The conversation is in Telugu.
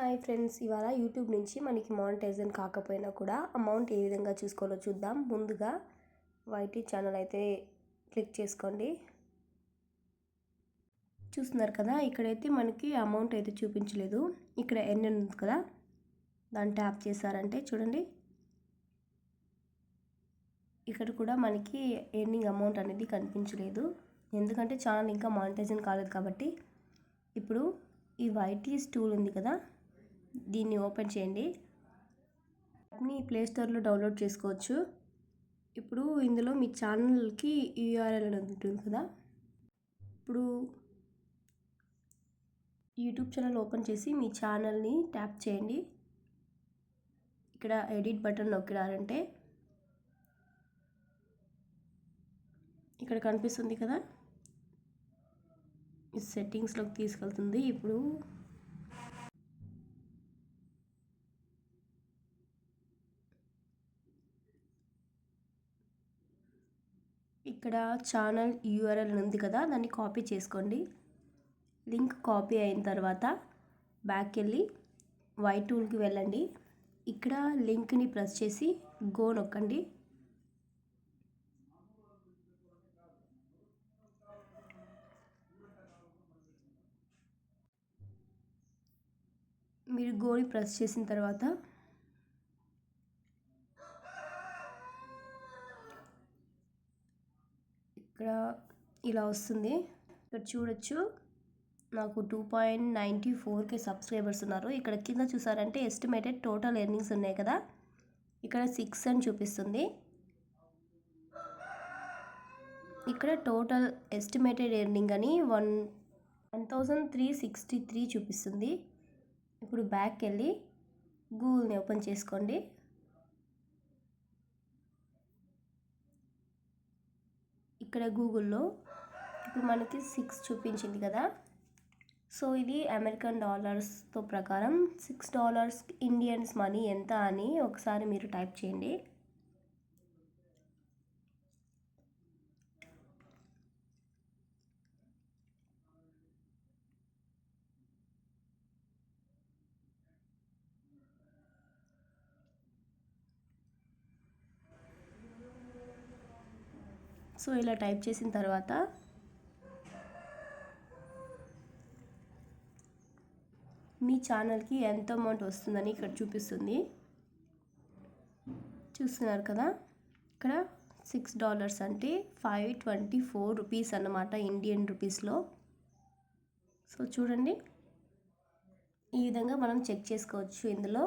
హాయ్ ఫ్రెండ్స్ ఇవాళ యూట్యూబ్ నుంచి మనకి మానిటైజన్ కాకపోయినా కూడా అమౌంట్ ఏ విధంగా చూసుకోవాలో చూద్దాం. ముందుగా వైటీ ఛానల్ అయితే క్లిక్ చేసుకోండి. చూస్తున్నారు కదా ఇక్కడైతే మనకి అమౌంట్ అయితే చూపించలేదు. ఇక్కడ ఎన్ని ఉంది కదా దాన్ని ట్యాప్ చేశారంటే చూడండి. ఇక్కడ కూడా మనకి ఎర్నింగ్ అమౌంట్ అనేది కనిపించలేదు. ఎందుకంటే ఛానల్ ఇంకా మానిటైజన్ కాలేదు కాబట్టి. ఇప్పుడు ఈ వైటీ స్టూల్ ఉంది కదా దీన్ని ఓపెన్ చేయండి. యాప్ని ప్లేస్టోర్లో డౌన్లోడ్ చేసుకోవచ్చు. ఇప్పుడు ఇందులో మీ ఛానల్కి యూఆర్ఎల్ అని ఉంటుంది కదా. ఇప్పుడు యూట్యూబ్ ఛానల్ ఓపెన్ చేసి మీ ఛానల్ని ట్యాప్ చేయండి. ఇక్కడ ఎడిట్ బటన్ నొక్కిడారంటే ఇక్కడ కనిపిస్తుంది కదా. సెట్టింగ్స్లోకి తీసుకెళ్తుంది. ఇప్పుడు ఇక్కడ ఛానల్ యూఆర్ఎల్ ఉంది కదా దాన్ని కాపీ చేసుకోండి. లింక్ కాపీ అయిన తర్వాత బ్యాక్ వెళ్ళి వై టూల్కి వెళ్ళండి. ఇక్కడ లింక్ని ప్రెస్ చేసి గో నొక్కండి. మీరు గోని ప్రెస్ చేసిన తర్వాత ఇక్కడ ఇలా వస్తుంది. ఇక్కడ చూడొచ్చు. నాకు టూ పాయింట్ నైంటీ ఫోర్కే సబ్స్క్రైబర్స్ ఉన్నారు. ఇక్కడ కింద చూసారంటే ఎస్టిమేటెడ్ టోటల్ ఎర్నింగ్స్ ఉన్నాయి కదా. ఇక్కడ సిక్స్ అని చూపిస్తుంది. ఇక్కడ టోటల్ ఎస్టిమేటెడ్ ఎర్నింగ్ అని one one thousand three sixty three చూపిస్తుంది. ఇప్పుడు బ్యాక్ వెళ్ళి గూగుల్ని ఓపెన్ చేసుకోండి. ఇక్కడ గూగుల్లో ఇప్పుడు మనకి సిక్స్ చూపించింది కదా. సో ఇది అమెరికన్ డాలర్స్తో ప్రకారం సిక్స్ డాలర్స్ ఇండియన్స్ మనీ ఎంత అని ఒకసారి మీరు టైప్ చేయండి. సో ఇలా టైప్ చేసిన తర్వాత మీ ఛానల్కి ఎంత అమౌంట్ వస్తుందని ఇక్కడ చూపిస్తుంది. చూస్తున్నారు కదా? ఇక్కడ సిక్స్ డాలర్స్ అంటే ఫైవ్ ట్వంటీ ఫోర్ రూపీస్ అన్నమాట ఇండియన్ రూపీస్లో సో చూడండి. ఈ విధంగా మనం చెక్ చేసుకోవచ్చు ఇందులో.